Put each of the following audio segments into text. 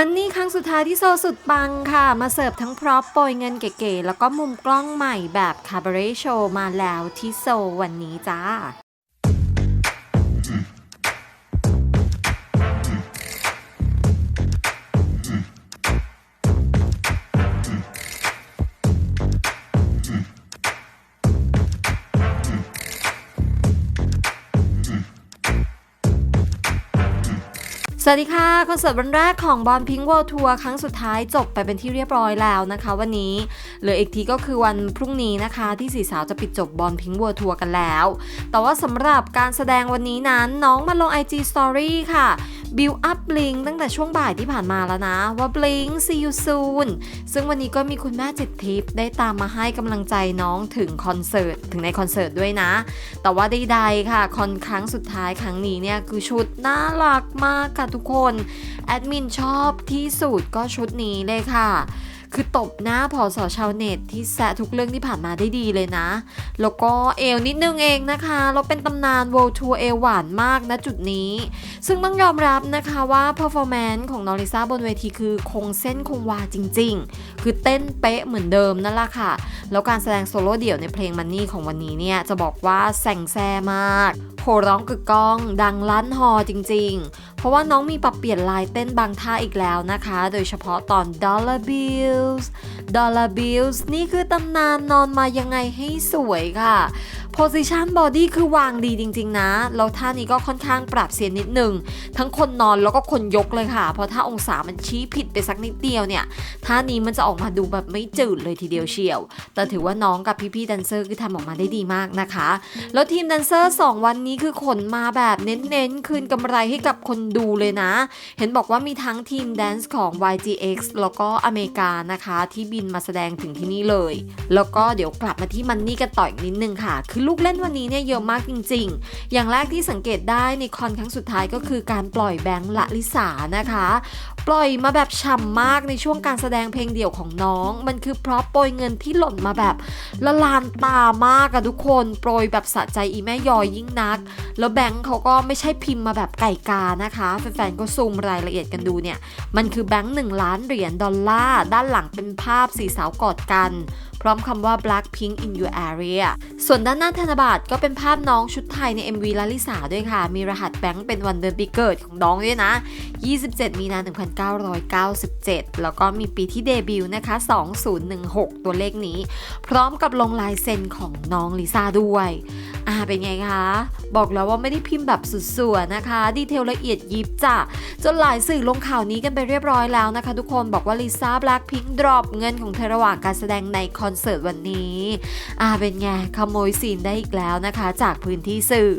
มันนี่ครั้งสุดท้ายที่โซสุดปังค่ะ มาเสิร์ฟทั้งพร็อพโปรยเงินเก๋ๆ แล้วก็มุมกล้องใหม่แบบคาบาเร่โชว์มาแล้วที่โซวันนี้จ้า วัสดีค่ะ คอนเสิร์ตวันแรกของบอลพิง k ์ o ว l d ทัวร์ครั้งสุดท้ายจบไปเป็นที่เรียบร้อยแล้วนะคะ วันนี้เหลืออีกทีก็คือวันพรุ่งนี้นะคะ ที่สีสาวจะปิดจบบอลพิง k ์ o ว l d ทัวร์กันแล้ว แต่ว่าสำหรับการแสดงวันนี้นั้นน้องมาลง IG Story ค่ะบิวอัพบลิงตั้งแต่ช่วงบ่ายที่ผ่านมาแล้วนะ ว่าบลิง see you soon ซึ่งวันนี้ก็มีคุณแม่จิตทิพย์ได้ตามมาให้กำลังใจน้องถึงคอนเสิร์ตถึงในคอนเสิร์ตด้วยนะ แต่ว่าใดๆค่ะคอนครั้งสุดท้ายครั้งนี้เนี่ยคือชุดน่ารักมากค่ะทุกคนแอดมินชอบที่สุดก็ชุดนี้เลยค่ะ คือตบหน้าพอสอชาวเน็ตที่แซะทุกเรื่องที่ผ่านมาได้ดีเลยนะ แล้วก็เอวนิดนึงเองนะคะแล้วเป็นตำนาน World Tour เอวหวานมากนะจุดนี้ ซึ่งต้องยอมรับนะคะว่า performance ของนอริซาบนเวทีคือคงเส้นคงวาจริง ๆ คือเต้นเป๊ะเหมือนเดิมนั่นแหละค่ะ แล้วการแสดงโซโล่เดี่ยวในเพลงมันนี่ของวันนี้เนี่ยจะบอกว่าแสงแซ่มากโหร้องกึกก้อง ดังลั่นฮอจริง ๆ เพราะว่าน้องมีปรับเปลี่ยนลายเต้นบางท่าอีกแล้วนะคะ โดยเฉพาะตอน Dollar Bills Dollar Bills นี่คือตำนานนอนมายังไงให้สวยค่ะ Position Body คือวางดีจริง ๆ นะ แล้วท่านี้ก็ค่อนข้างปรับเสียนนิดหนึ่ง ทั้งคนนอนแล้วก็คนยกเลยค่ะ เพราะถ้าองศามันชี้ผิดไปสักนิดเดียวเนี่ย ท่านี้มันจะออกมาดูแบบไม่จืดเลยทีเดียวเชียว แต่ถือว่าน้องกับพี่ๆแดนเซอร์คือทำออกมาได้ดีมากนะคะ แล้วทีมแดนเซอร์ 2 วันนี้คือขนมาแบบเน้นๆ คืนกำไรให้กับคนดูเลยนะ เห็นบอกว่ามีทั้งทีมแดนซ์ของ YGX แล้วก็อเมริกานะคะ ที่บินมาแสดงถึงที่นี่เลย แล้วก็เดี๋ยวกลับมาที่มันนี่กันต่ออีกนิดนึงค่ะคือลูกเล่นวันนี้เนี่ยเยอะมากจริง ๆ อย่างแรกที่สังเกตได้ในคอนครั้งสุดท้ายก็คือการปล่อยแบงค์ละลิสานะคะ ปล่อยมาแบบฉ่ำมากในช่วงการแสดงเพลงเดี่ยวของน้อง มันคือเพราะโปรยเงินที่หล่นมาแบบละลานตามากอะทุกคนโปรยแบบสะใจอีแม่ยอยยิ่งนัก แล้วแบงค์เขาก็ไม่ใช่พิมพ์มาแบบไก่กานะคะแฟนๆก็ซูมรายละเอียดกันดูเนี่ยมันคือแบงค์1ล้านเหรียญดอลลาร์ด้านหลังเป็นภาพสีสาวกอดกันพร้อมคำว่า black pink in your area ส่วนด้านหน้าธนบัตรก็เป็นภาพน้องชุดไทยใน MV ลาลิสาด้วยค่ะ มีรหัสแบงค์เป็นวันเดือนปีเกิดของน้องด้วยนะ 27 มีนา 1997 แล้วก็มีปีที่เดบิวต์นะคะ 2016 ตัวเลขนี้ พร้อมกับลงลายเซ็นของน้องลิซ่าด้วย เป็นไงคะ บอกแล้วว่าไม่ได้พิมพ์แบบสุดสวยนะคะ ดีเทลละเอียดยิบจ้ะ จนหลายสื่อลงข่าวนี้กันไปเรียบร้อยแล้วนะคะ ทุกคนบอกว่าลิซ่าแบล็คพิงค์ดรอปเงินของเธอระหว่างการแสดงในคอนเสิร์ตวันนี้ อ่าเป็นไงขโมยซีนได้อีกแล้วนะคะ จากพื้นที่สื่อ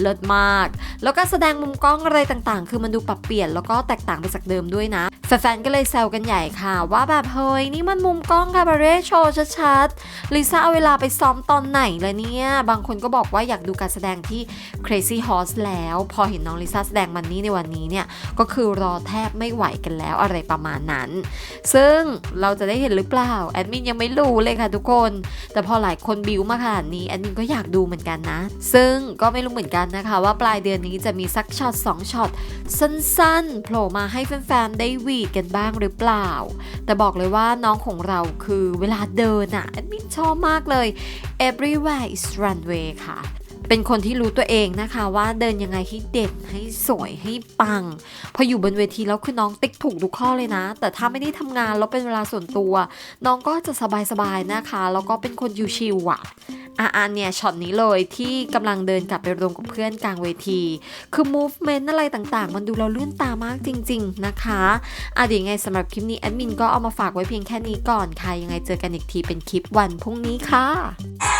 เลิศมาก แล้วก็แสดงมุมกล้องอะไรต่างๆ คือมันดูปรับเปลี่ยนแล้วก็แตกต่างไปจากเดิมด้วยนะแฟนๆก็เลยแซวกันใหญ่ค่ะ ว่าแบบเฮ้ยนี่มันมุมกล้องคาบาเร่โชว์ชัดๆลิซ่าเอาเวลาไปซ้อมตอนไหนเลยเนี่ยบางคนก็บอกว่าาอยากดูการแสดงที่ Crazy Horse แล้ว พอเห็นน้องลิซ่าแสดงมันนี้ในวันนี้เนี่ย ก็คือรอแทบไม่ไหวกันแล้วอะไรประมาณนั้น ซึ่งเราจะได้เห็นหรือเปล่า แอดมินยังไม่รู้เลยค่ะทุกคน แต่พอหลายคนบิวมาขนาดนี้แอดมินก็อยากดูเหมือนกันนะ ซึ่งก็ไม่รู้เหมือนกันนะคะ ว่าปลายเดือนนี้จะมีสักช็อต2ช็อตสั้นๆโผล่มาให้แฟนๆได้วีดกันบ้างหรือเปล่า แต่บอกเลยว่าน้องของเราคือเวลาเดินอะแอดมินชอบมากเลย everywhere is runway ค่ะ เป็นคนที่รู้ตัวเองนะคะว่าเดินยังไงให้เด่นให้สวยให้ปัง พออยู่บนเวทีแล้วคือน้องติ๊กถูกทุกข้อเลยนะ แต่ถ้าไม่ได้ทำงานแล้วเป็นเวลาส่วนตัว น้องก็จะสบายๆนะคะ แล้วก็เป็นคนยูชิวอะ อาอันเนี่ยช็อตนี้เลยที่กำลังเดินกลับไปรวมกับเพื่อนกลางเวที คือ movement อะไรต่างๆ มันดูเราลื่นตามากจริง ๆ นะคะอะเดี๋ยวไงสำหรับคลิปนี้แอดมินก็เอามาฝากไว้เพียงแค่นี้ก่อนค่ะยังไงเจอกันอีกทีเป็นคลิปวันพรุ่งนี้ค่ะ